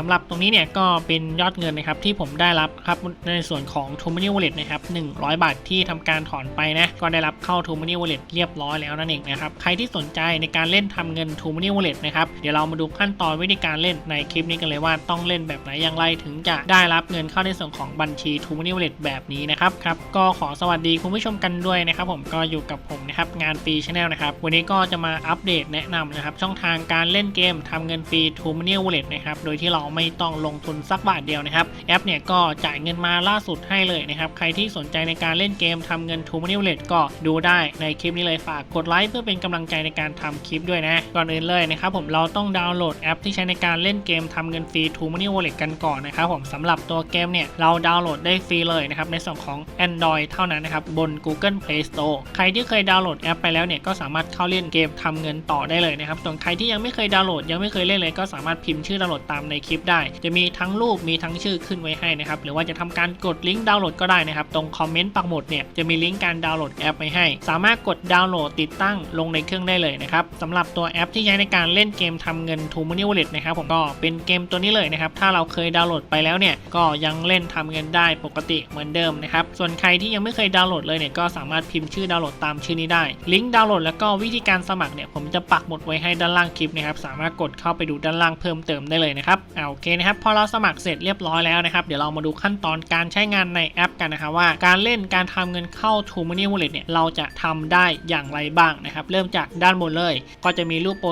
สำหรับตรงนี้เนี่ยก็เป็นยอดเงินนะครับที่ผมได้รับครับในส่วนของ t o m o n y Wallet นะครับ100 บาทที่ทำการถอนไปนะก็ได้รับเข้า t o m o n y Wallet เรียบร้อยแล้วนั่นเองนะครับใครที่สนใจในการเล่นทำเงิน t o m o n y Wallet นะครับเดี๋ยวเรามาดูขั้นตอนวิธีการเล่นในคลิปนี้กันเลยว่าต้องเล่นแบบไหนอย่างไรถึงจะได้รับเงินเข้าในส่วนของบัญชี t o m o n y Wallet แบบนี้นะครับครับก็ขอสวัสดีคุณผู้ชมกันด้วยนะครับผมก็อยู่กับผมนะครับงานฟรีชาแนลนะครับวันนี้ก็จะมาอัปเดตแนะนำนะครับช่องทางการเล่นเกมทำเงินฟรี t o m o n y Wallet นะครับโดยที่เราไม่ต้องลงทุนสักบาทเดียวนะครับ แอปเนี่ยก็จ่ายเงินมาล่าสุดให้เลยนะครับ ใครที่สนใจในการเล่นเกมทำเงิน t o m o n y Wallet ก็ดูได้ในคลิปนี้เลยฝากกดไลค์เพื่อเป็นกำลังใจในการทำคลิปด้วยนะ ก่อนอื่นเลยนะครับผมเราต้องดาวน์โหลดแอปที่ใช้ในการเล่นเกมทำเงินฟรี t o m o n y Wallet กันก่อนนะครับผมสำหรับตัวเกมเนี่ยเราดาวน์โหลดได้ฟรีเลยนะครับในส่วนของ Android เท่านั้นนะครับบน Google Play Store ใครที่เคยดาวน์โหลดแอปไปแล้วเนี่ยก็สามารถเข้าเล่นเกมทำเงินต่อได้เลยนะครับส่วนใครที่ยังไม่เคยดาวน์โหลดยังไม่เคยเล่นเลยก็สามารถพิมพ์ชื่อดาวน์โหลดตามในคลิปได้ จะมีทั้งรูปมีทั้งชื่อขึ้นไว้ให้นะครับ หรือว่าจะทำการกดลิงก์ดาวน์โหลดก็ได้นะครับ ตรงคอมเมนต์ปักหมุดเนี่ยจะมีลิงก์การดาวน์โหลดแอปไว้ให้ สามารถกดดาวน์โหลดติดตั้งลงในเครื่องได้เลยนะครับสำหรับตัวแอปที่ใช้ในการเล่นเกมทำเงิน t o m o n y Wallet นะครับผมก็เป็นเกมตัวนี้เลยนะครับ ถ้าเราเคยดาวน์โหลดไปแล้วเนี่ยก็ยังเล่นทำเงินได้ปกติเหมือนเดิมนะครับ ส่วนใครที่ยังไม่เคยดาวน์โหลดเลยเนี่ยก็สามารถพิมพ์ชื่อดาวน์โหลดตามชื่อนี้ได้ ลิงก์ดาวน์โหลดแล้วก็วิธีการสมัครเนี่ยผมจะปักหมุดไว้ให้ด้านล่างคลิปนะครับ สามารถกดเข้าไปดูด้านล่างเพิ่มเติมได้เลยนะครับอ่าโอเคนะครับพอเราสมัครเสร็จเรียบร้อยแล้วนะครับ เดี๋ยวเรามาดูขั้นตอนการใช้งานในแอปกันนะครับว่าการเล่นการทำเงินเข้า t o m o n y Wallet เนี่ยเราจะทำได้อย่างไรบ้างนะครับ เริ่มจากด้านบนเลย ก็จะมีรูปโ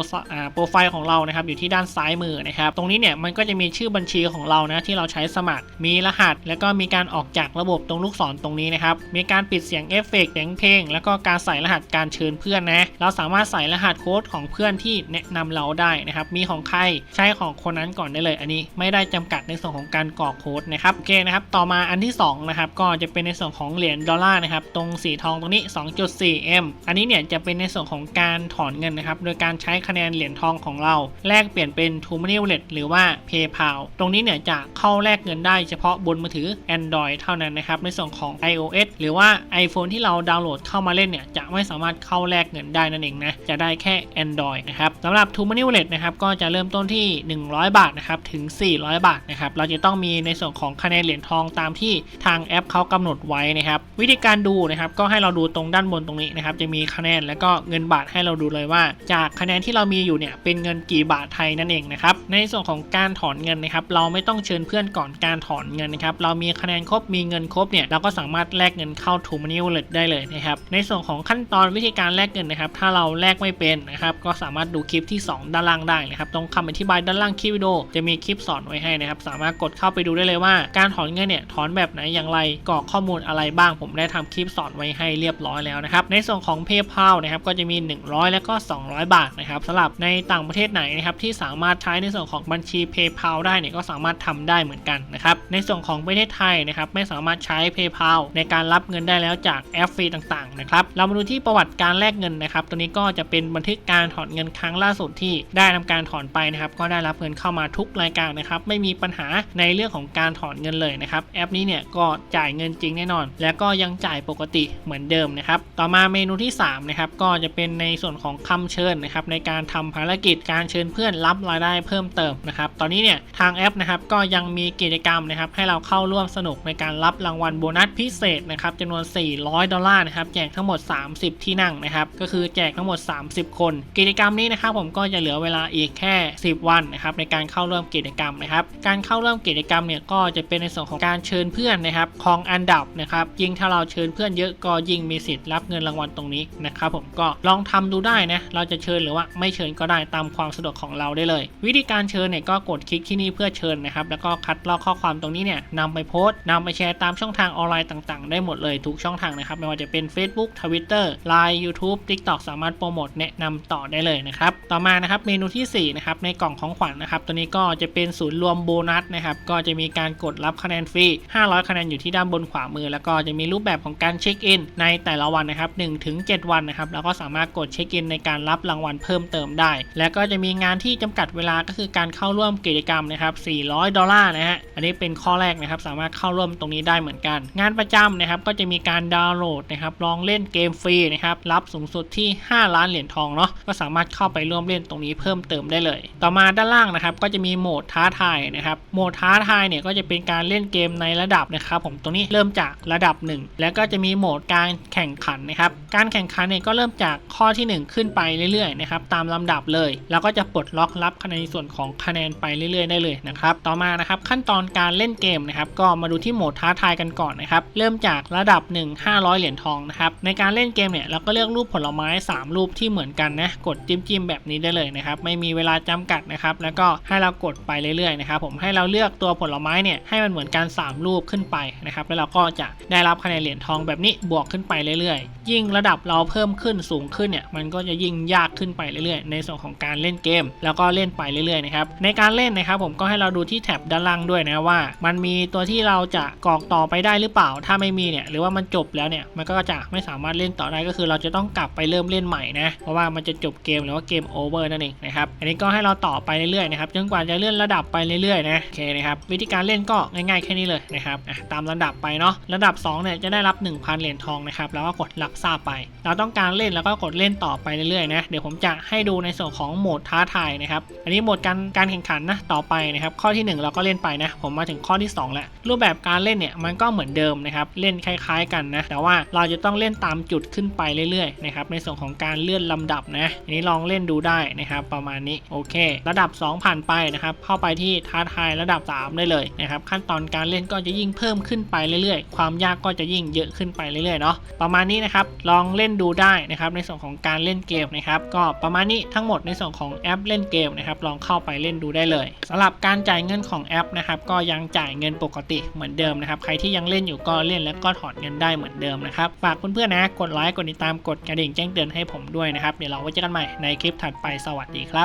ปรไฟล์ของเรานะครับอยู่ที่ด้านซ้ายมือนะครับ ตรงนี้เนี่ยมันก็จะมีชื่อบัญชีของเรานะที่เราใช้สมัคร มีรหัส แล้วก็มีการออกจากระบบตรงลูกศรตรงนี้นะครับมีการปิดเสียงเอฟเฟกต์เสียงเพลง แล้วก็การใส่รหัสการเชิญเพื่อนนะเราสามารถใส่รหัสโค้ดของเพื่อนที่แนะนำเราได้นะครับมีของใครใช้ของคนนั้นก่อนได้เลยอันนี้ไม่ได้จำกัดในส่วนของการกรอกโค้ดนะครับโอเคนะครับต่อมาอันที่สองนะครับก็จะเป็นในส่วนของเหรียญดอลลาร์นะครับตรงสีทองตรงนี้ 2.4M อันนี้เนี่ยจะเป็นในส่วนของการถอนเงินนะครับโดยการใช้คะแนนเหรียญทองของเรา แลกเปลี่ยนเป็น t o m o n y Wallet หรือว่า PayPal ตรงนี้เนี่ยจะเข้าแลกเงินได้เฉพาะบนมือถือ Android เท่านั้นนะครับในส่วนของ iOS หรือว่า iPhone ที่เราดาวน์โหลดเข้ามาเล่นเนี่ยจะไม่สามารถเข้าแลกเงินได้นั่นเองนะจะได้แค่ Android นะครับสำหรับ t o m o n y Wallet นะครับก็จะเริ่มต้นที่ 100 บาทนะครับถึง 400 บาทนะครับ เราจะต้องมีในส่วนของคะแนนเหรียญทองตามที่ทางแอปเขากำหนดไว้นะครับ วิธีการดูนะครับก็ให้เราดูตรงด้านบนตรงนี้นะครับ จะมีคะแนนแล้วก็เงินบาทให้เราดูเลยว่า จากคะแนนที่เรามีอยู่เนี่ยเป็นเงินกี่บาทไทยนั่นเองนะครับในส่วนของการถอนเงินนะครับ เราไม่ต้องเชิญเพื่อนก่อนการถอนเงินนะครับ เรามีคะแนนครบมีเงินครบเนี่ยเราก็สามารถแลกเงินเข้า t o m o n y Wallet ได้เลยนะครับ ในส่วนของขั้นตอนวิธีการแลกเงินนะครับ ถ้าเราแลกไม่เป็นนะครับ ก็สามารถดูคลิปที่ 2 ด้านล่างได้นะครับ ตรงคำอธิบายด้านล่างคลิปวิดีโอจะมีคลิปสอนไว้ให้นะครับ สามารถกดเข้าไปดูได้เลยว่า การถอนเงินเนี่ยถอนแบบไหนอย่างไรกรอกข้อมูลอะไรบ้าง ผมได้ทำคลิปสอนไว้ให้เรียบร้อยแล้วนะครับ ในส่วนของ PayPal นะครับก็จะมี 100 แล้วก็ 200 บาทนะครับสำหรับในต่างประเทศไหนนะครับที่สามารถใช้ในส่วนของบัญชี PayPal ได้เนี่ยก็สามารถทำได้เหมือนกันนะครับในส่วนของประเทศไทยนะครับไม่สามารถใช้ PayPal ในการรับเงินได้แล้วจากแอปฟรีต่างๆนะครับเรามาดูที่ประวัติการแลกเงินนะครับตัวนี้ก็จะเป็นบันทึกการถอนเงินครั้งล่าสุดที่ได้ทำการถอนไปนะครับก็ได้รับเงินเข้ามาทุกรายการนะครับไม่มีปัญหาในเรื่องของการถอนเงินเลยนะครับแอปนี้เนี่ยก็จ่ายเงินจริงแน่นอน แล้วก็ยังจ่ายปกติเหมือนเดิมนะครับต่อมาเมนูที่3นะครับก็จะเป็นในส่วนของคำเชิญนะครับในการทำภารกิจการเชิญเพื่อนรับรายได้เพิ่มเติมนะครับตอนนี้เนี่ยทางแอปนะครับก็ยังมีกิจกรรมนะครับให้เราเข้าร่วมสนุกในการรับรางวัลโบนัสพิเศษนะครับจำนวน 400 ดอลลาร์นะครับแจกทั้งหมด 30 ที่นั่งนะครับก็คือแจกทั้งหมด 30 คน กิจกรรมนี้นะครับผมก็จะเหลือเวลาอีกแค่ 10 วันนะครับในการเข้าร่วมกิจกรรมนะครับ การเข้าร่วมกิจกรรมเนี่ยก็จะเป็นในส่วนของการเชิญเพื่อนนะครับของอันดับนะครับยิ่งถ้าเราเชิญเพื่อนเยอะก็ยิ่งมีสิทธิ์รับเงินรางวัลตรงนี้นะครับผมก็ลองทำดูได้นะเราจะเชิญหรือว่าไม่เชิญก็ได้ตามความสะดวกของเราได้เลย วิธีการเชิญเนี่ยก็กดคลิกที่นี่เพื่อเชิญนะครับแล้วก็คัดลอกข้อความตรงนี้เนี่ยนำไปโพสต์นำไปแชร์ตามช่องทางออนไลน์ต่างๆ ได้หมดเลยทุกช่องทางนะครับไม่ว่าจะเป็น Facebook Twitter Line YouTube TikTok สามารถโปรโมทแนะนำต่อได้เลยนะครับต่อมานะครับเมนูที่สี่นะครับในกล่องของขวัญนะครับตัวนี้ก็จะจะเป็นศูนย์รวมโบนัสนะครับ ก็จะมีการกดรับคะแนนฟรี 500 คะแนนอยู่ที่ด้านบนขวามือ แล้วก็จะมีรูปแบบของการเช็คอินในแต่ละวันนะครับ1ถึง7วันนะครับ แล้วก็สามารถกดเช็คอินในการรับรางวัลเพิ่มเติมได้ แล้วก็จะมีงานที่จำกัดเวลาก็คือการเข้าร่วมกิจกรรมนะครับ 400 ดอลลาร์นะฮะ อันนี้เป็นข้อแรกนะครับ สามารถเข้าร่วมตรงนี้ได้เหมือนกัน งานประจำนะครับ ก็จะมีการดาวน์โหลดนะครับ ลองเล่นเกมฟรีนะครับ รับสูงสุดที่ 5 ล้านเหรียญทองเนาะ ก็สามารถเข้าไปร่วมเล่นตรงนี้เพิ่มเติมได้เลย ต่อมาด้านล่างนะครับ ก็จะมีโหมดดท้าทายนะครับ โหมดท้าทายเนี่ยก็จะเป็นการเล่นเกมในระดับนะครับ ผมตรงนี้เริ่มจากระดับ 1 แล้วก็จะมีโหมดการแข่งขันนะครับ การแข่งขันเนี่ยก็เริ่มจากข้อที่ 1 ขึ้นไปเรื่อยๆนะครับตามลำดับเลย แล้วก็จะปลดล็อกรับคะแนนในส่วนของคะแนนไปเรื่อยๆ ได้เลยนะครับ ต่อมานะครับขั้นตอนการเล่นเกมนะครับ ก็มาดูที่โหมดท้าทายกันก่อนนะครับ เริ่มจากระดับ 1 500 เหรียญทองนะครับ ในการเล่นเกมเนี่ยเราก็เลือกรูปผลไม้ 3 รูปที่เหมือนกันนะ กดจิ้มจิ้มๆแบบนี้ได้เลยนะครับ ไม่มีเวลาจำกัดนะครับ แล้วก็ให้เรากดไปเรื่อยๆนะครับผมให้เราเลือกตัวผลไม้เนี่ยให้มันเหมือนกัน 3 รูปขึ้นไปนะครับแล้วเราก็จะได้รับคะแนนเหรียญทองแบบนี้บวกขึ้นไปเรื่อยๆ ยิ่งระดับเราเพิ่มขึ้นสูงขึ้นเนี่ยมันก็จะยิ่งยากขึ้นไปเรื่อยๆ ในส่วนของการเล่นเกม แล้วก็เล่นไปเรื่อยๆนะครับในการเล่นนะครับผมก็ให้เราดูที่แท็บด้านล่างด้วยนะว่า มันมีตัวที่เราจะกรอกต่อไปได้หรือเปล่า ถ้าไม่มีเนี่ยหรือว่ามันจบแล้วเนี่ยมันก็จะไม่สามารถเล่นต่อได้ก็คือ เราจะต้องกลับไปเริ่มเล่นใหม่นะเพราะว่ามันจะจบเกมหรือว่าเกมโอเวอร์นั่นเองนะครับอันนี้ก็ให้เราต่อไปเรื่อยๆนะครับจนกว่าจะเลื่อนระดับไปเรื่อยๆนะโอเคนะครับวิธีการเล่นก็ง่ายๆแค่นี้เลยนะครับตามระดับไปเนาะระดับ2เนี่ยจะได้รับ 1,000 เหรียญทองนะครับแล้วก็กดรับทราบไป เราต้องการเล่นแล้วก็กดเล่นต่อไปเรื่อยๆนะเดี๋ยวผมจะให้ดูในส่วนของโหมดท้าทายนะครับอันนี้โหมดการการแข่งขันนะต่อไปนะครับข้อที่หนึ่งเราก็เล่นไปนะผมมาถึงข้อที่สองแล้ว รูปแบบการเล่นเนี่ยมันก็เหมือนเดิมนะครับเล่นคล้าย ๆ กันนะแต่ว่าเราจะต้องเล่นตามจุดขึ้นไปเรื่อยๆนะครับในส่วนของการเลื่อนลำดับนะอันนี้ลองเล่นดูได้นะครับประมาณนี้โอเค ระดับ 2 ผ่านไปนะครับเข้าไปที่ท้าทายระดับ 3 ได้เลยนะครับขั้นตอนการเล่นก็จะยิ่งเพิ่มขึ้นไปเรื่อยๆ ความยากก็จะยิ่งเยอะขึ้นไปเรื่อยๆเนาะประมาณนี้นะครับลองเล่นดูได้นะครับในส่วนของการเล่นเกมนะครับก็ประมาณนี้ทั้งหมดในส่วนของแอปเล่นเกมนะครับลองเข้าไปเล่นดูได้เลยสำหรับการจ่ายเงินของแอปนะครับก็ยังจ่ายเงินปกติเหมือนเดิมนะครับใครที่ยังเล่นอยู่ก็เล่นแล้วก็ถอนเงินได้เหมือนเดิมนะครับฝากเพื่อนๆนะกดไลค์กดติดตามกดกระดิ่งแจ้งเตือนให้ผมด้วยนะครับเดี๋ยวเราไว้เจอกันใหม่ในคลิปถัดไปสวัสดีครับ